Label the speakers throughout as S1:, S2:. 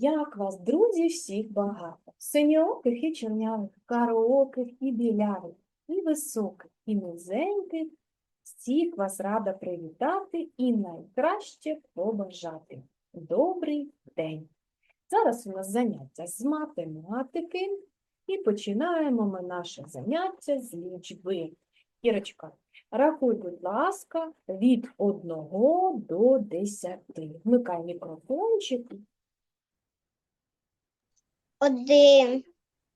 S1: Як вас, друзі, всіх багато, синьооких і чорнявих, караоких і білявих, і високих, і низеньких, всіх вас рада привітати і найкраще побажати. Добрий день! Зараз у нас заняття з математики, і починаємо ми наше заняття з лічби. Кірочка, рахуй, будь ласка, від 1 до 10. Вмикай мікрофончик
S2: Один,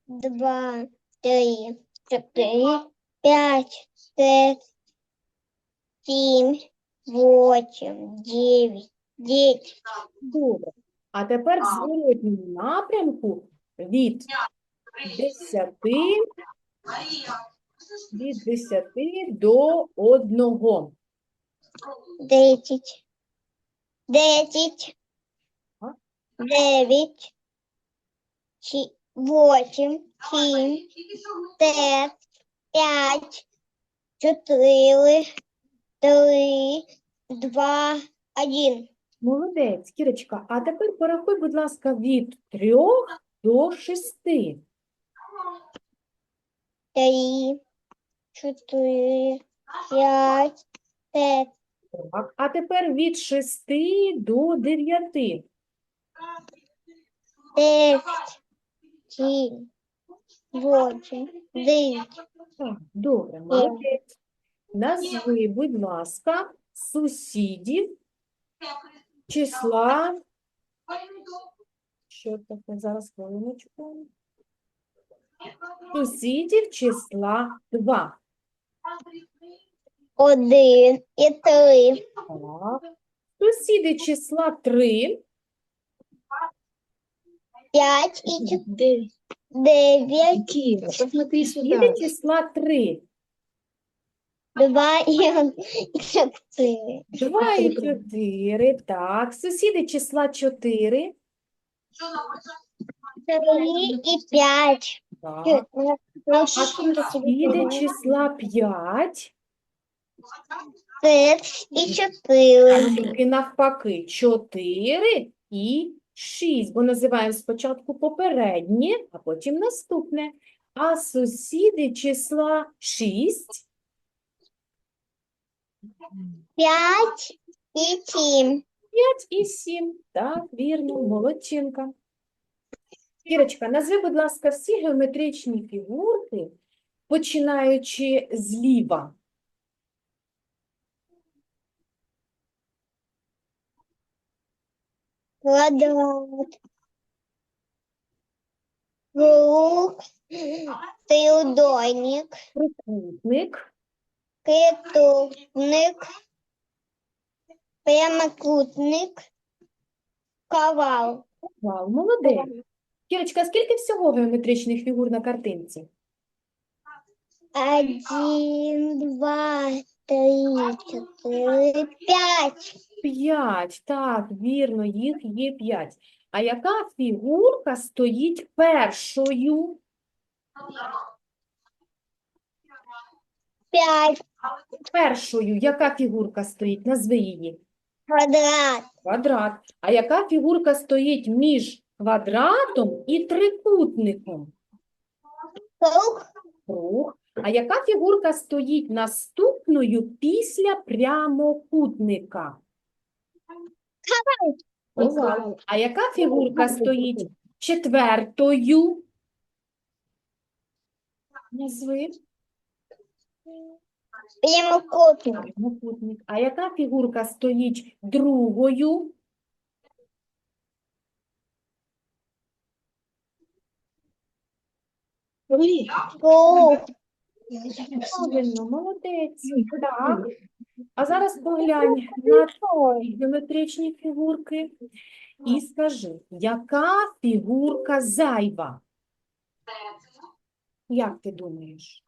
S2: два, три, чотири, п'ять, шесть, сім, восемь, дев'ять, десять.
S1: Добре. А тепер в зворотньому напрямку від 10, від 10 до 1.
S2: Десять, десять, дев'ять, восемь, сім, шесть, п'ять, чотири, три, два, один.
S1: Молодець, Кірочка. А тепер порахуй, будь ласка, від 3 до 6.
S2: Три, чотири, п'ять, шесть,
S1: Так. А тепер від 6 до 9.
S2: шесть, сім, восемь, дев'ять.
S1: Так, добре, молодець. Назви, будь ласка, сусідів числа. Що таке? Зараз хвилиночку. Сусідів числа 2.
S2: Один і три,
S1: Так. Сусіди числа 3.
S2: П'ять і чотири, дев'ять,
S3: посмотри сюда.
S1: числа 3.
S2: два і і чотири.
S1: 2 і 4. Так. Сусіди числа 4.
S2: Три і п'ять.
S1: Так. А сусіди числа 5.
S2: Шесть і чотири.
S1: тільки навпаки 4 і 6, бо називаємо спочатку попереднє, а потім наступне. А сусіди числа 6,
S2: П'ять і сім.
S1: 5 і 7. Так, вірно, молодчинка. Кірочка, назви, будь ласка, всі геометричні фігурки, починаючи зліва.
S2: Квадрат. Круг. Треугольник.
S1: Трикутник,
S2: Трикутник. Прямокутник. Ковал.
S1: Вау, молодець. Кірочка, скільки всього геометричних фігур на картинці?
S2: Один, два, три, чотири, п'ять.
S1: П'ять, так, вірно, їх є п'ять. А яка фігурка стоїть першою?
S2: П'ять.
S1: Першою, яка фігурка стоїть? Назви її.
S2: Квадрат.
S1: Квадрат. А яка фігурка стоїть між квадратом і трикутником?
S2: Круг.
S1: Круг. А яка фігурка стоїть наступною після прямокутника? Овал. А яка фігурка стоїть четвертою? Назви.
S2: Прямокутник.
S1: Прямокутник. А яка фігурка стоїть другою?
S2: Круг.
S1: Правильно, молодець. Так. А зараз поглянь на геометричні фігурки і скажи, яка фігурка зайва? Як ти думаєш?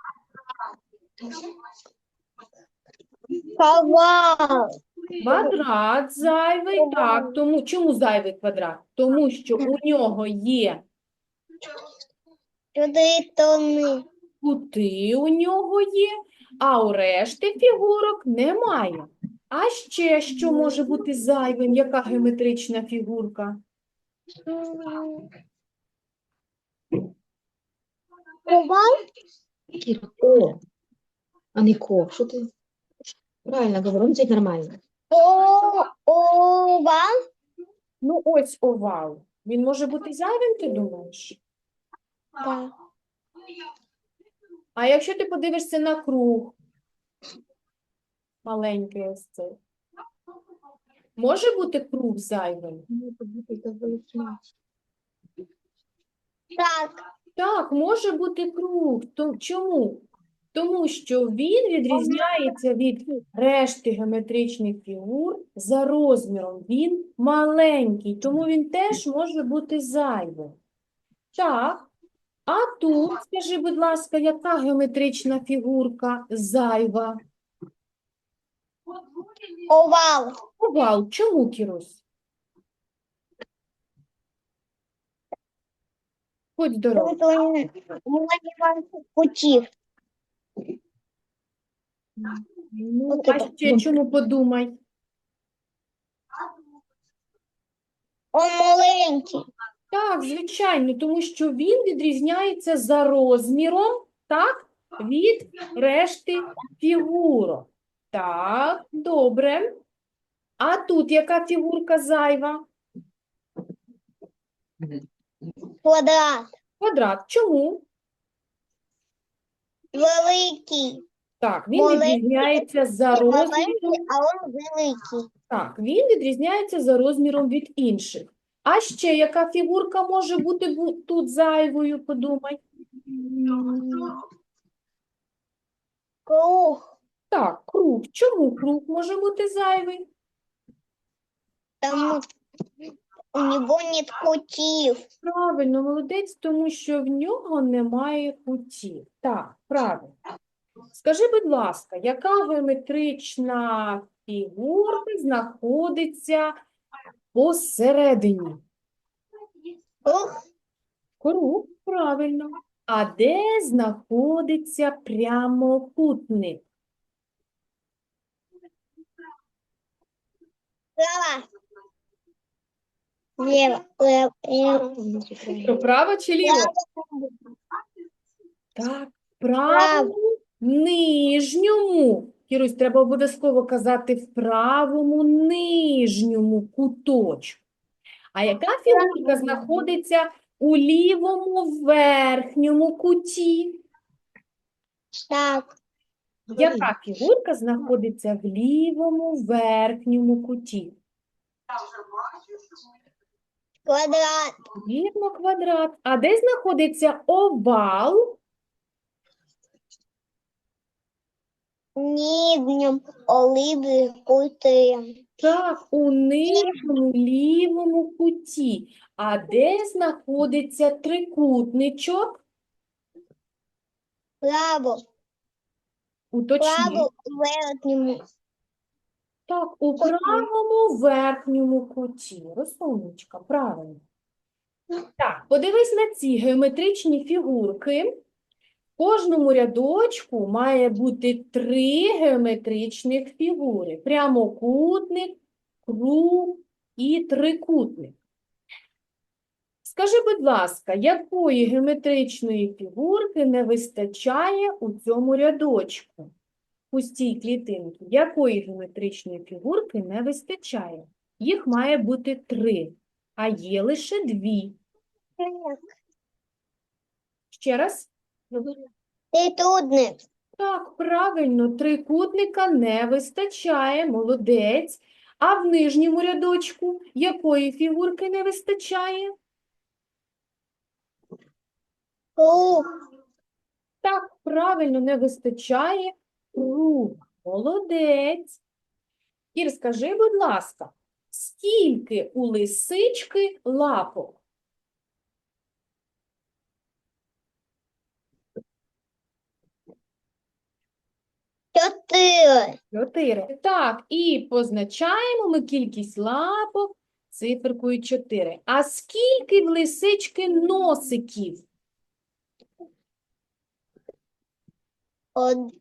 S1: Квадрат зайвий, так. Тому, чому зайвий квадрат? Тому що у нього є
S2: Чотири тони.
S1: кути, у нього є, а у решти фігурок немає. А ще що може бути зайвим? Яка геометрична фігурка?
S2: Овал.
S3: Кіра, О, а не ко. Що ти? Правильно говорю, ну це нормально.
S2: О, овал.
S1: Ну, ось овал. Він може бути зайвим, ти думаєш?
S2: Да.
S1: А якщо ти подивишся на круг, маленький ось цей, може бути круг зайвим?
S2: Так.
S1: Так, може бути круг. То, чому? Тому що він відрізняється від решти геометричних фігур за розміром. Він маленький, тому він теж може бути зайвим. Так. А тут, скажи, будь ласка, яка геометрична фігурка зайва?
S2: Овал.
S1: Овал. Чому, Кірусь? Будь здоров.
S2: Тому що у мене путів.
S1: Ну, а ще чому подумай?
S2: Он маленький.
S1: Так, звичайно, тому що він відрізняється за розміром, так, від решти фігурок. Так, добре. А тут яка фігурка зайва?
S2: Квадрат.
S1: Квадрат. Чому?
S2: Великий.
S1: Так, він
S2: Маленький
S1: відрізняється за розміром.
S2: маленький, а он великий.
S1: Так, він відрізняється за розміром від інших. А ще яка фігурка може бути тут зайвою, подумай.
S2: Круг.
S1: Так, круг. Чому круг може бути зайвий?
S2: Там у него нет путів.
S1: Правильно, молодець, тому що в нього немає кутів. Так, правильно. Скажи, будь ласка, яка геометрична фігурка знаходиться посередині?
S2: Круг.
S1: Круг, правильно. А де знаходиться прямокутник?
S2: Права. Лево. Лево. Лево.
S1: Право чи ліво? Так, в правому нижньому. Кірусь, треба обов'язково казати в правому нижньому куточку. А яка фігурка знаходиться у лівому верхньому куті?
S2: Так.
S1: Яка фігурка знаходиться в лівому верхньому куті?
S2: Квадрат.
S1: Вірно, квадрат. А де знаходиться овал?
S2: Нижнем оливи кути.
S1: Так, у нижньому лівому куті. А де знаходиться трикутничок?
S2: Право.
S1: Уточніть.
S2: Право верхньому.
S1: Так, у правому верхньому куті. Розумничка, правильно. Так, подивись на ці геометричні фігурки. Кожному рядочку має бути три геометричних фігури. Прямокутник, круг і трикутник. Скажи, будь ласка, якої геометричної фігурки не вистачає у цьому рядочку? Пустій клітинки. Якої геометричної фігурки не вистачає? Їх має бути три, а є лише дві. Ще раз.
S2: Трикутник.
S1: Так, правильно, трикутника не вистачає, молодець. А в нижньому рядочку якої фігурки не вистачає?
S2: Круг.
S1: Так, правильно, не вистачає круг. Молодець. Кір, скажи, будь ласка, скільки у лисички лапок?
S2: Чотири.
S1: Чотири. Так, і позначаємо ми кількість лапок циферкою 4. А скільки в лисички носиків?
S2: Од-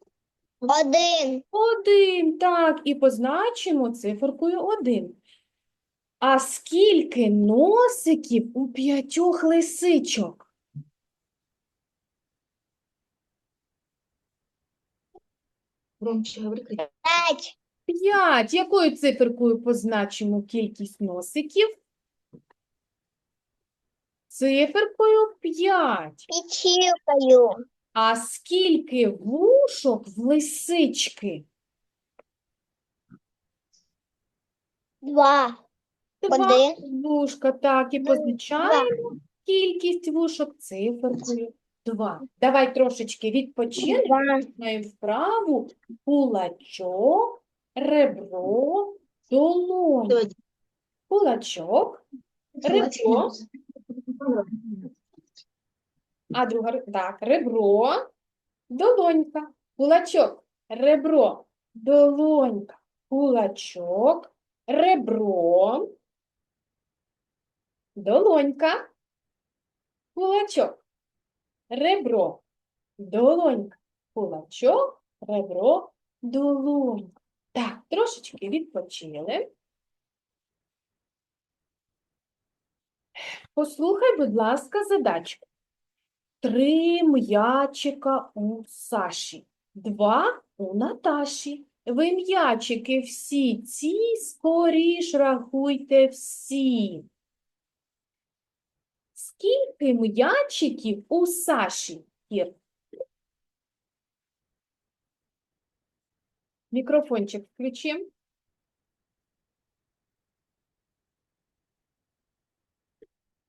S2: Один.
S1: Один. Так, і позначимо циферкою 1. А скільки носиків у п'ятьох лисичок?
S3: Громче говори.
S2: П'ять.
S1: П'ять. Якою циферкою позначимо кількість носиків? Циферкою п'ять.
S2: Печіркою.
S1: А скільки вушок в лисички?
S2: Два.
S1: Два
S2: Один.
S1: вушка, так, і позначаємо кількість вушок циферкою 2. Давай трошечки відпочинемо. Вправу. Кулачок, ребро, долонь. Кулачок, ребро, а друга так, ребро, долонька, кулачок, ребро, долонька, кулачок, ребро, долонька, кулачок, ребро, долонька, кулачок, ребро, долонька. Так, трошечки відпочили. Послухай, будь ласка, задачку. Три м'ячика у Саші, два у Наташі. Ви м'ячики всі ці, скоріш рахуйте всі. Скільки м'ячиків у Саші, Кір? Мікрофончик включи.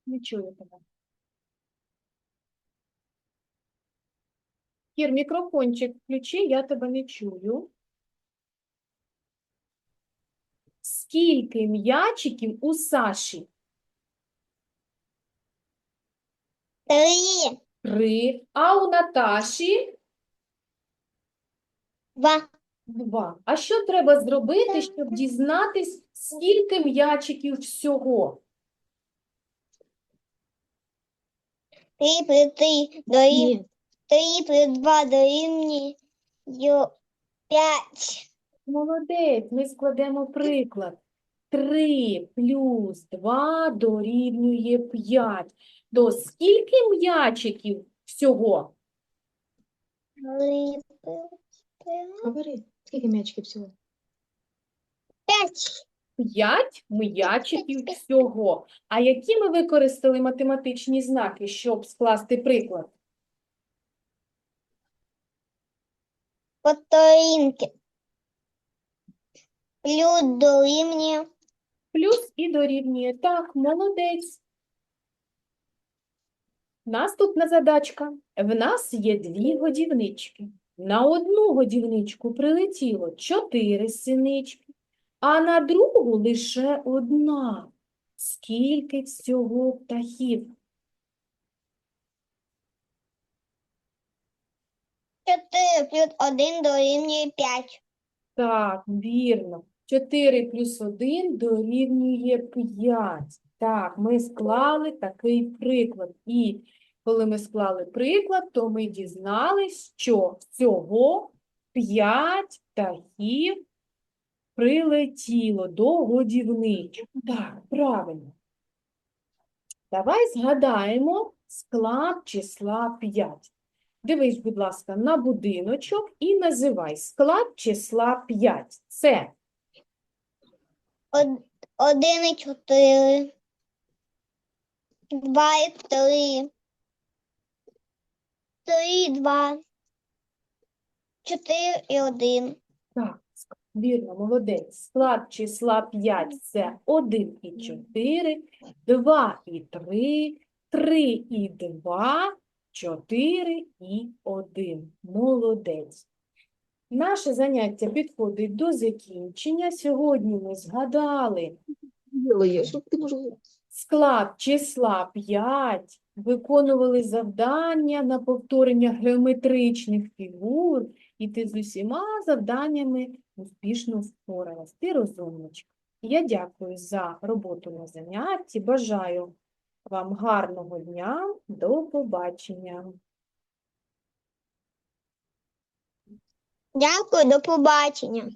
S1: Не чую тебе. Кір, мікрофончик включи, я тебе не чую. Скільки м'ячиків у Саші?
S2: Три.
S1: Три. А у Наташі?
S2: Два.
S1: Два. А що треба зробити, щоб дізнатись, скільки м'ячиків всього?
S2: Три плюс три дорівнює. Три плюс два дорівнює п'ять.
S1: Молодець, ми складемо приклад. 3 плюс 2 дорівнює 5. То скільки м'ячиків всього?
S3: Говори. Скільки м'ячиків всього?
S2: П'ять.
S1: 5 м'ячиків всього. А які ми використали математичні знаки, щоб скласти приклад?
S2: Повторінки. Плюс дорівнює
S1: Плюс і дорівнює. Так, молодець. Наступна задачка. В нас є дві годівнички. На одну годівничку прилетіло чотири синички, а на другу лише одна. Скільки всього птахів?
S2: чотири плюс один дорівнює п'ять.
S1: Так, вірно. 4 плюс 1 дорівнює 5. Так, ми склали такий приклад. І коли ми склали приклад, то ми дізнались, що всього 5 птахів прилетіло до годівничок. Так, правильно. Давай згадаємо склад числа 5. Дивись, будь ласка, на будиночок і називай склад числа 5. Це
S2: Од- Один. Два і три. Три і два. Чотири і один.
S1: Так, вірно, молодець. Склад числа 5 – це 1 і 4, 2 і 3, 3 і 2, 4 і 1. Молодець. Наше заняття підходить до закінчення. Сьогодні ми згадали
S3: Ділає, що ти можеш...
S1: склад числа 5, виконували завдання на повторення геометричних фігур, і ти з усіма завданнями успішно впоралась. Ти розумничка. Я дякую за роботу на занятті, бажаю вам гарного дня, до побачення.
S2: Дякую, до побачення.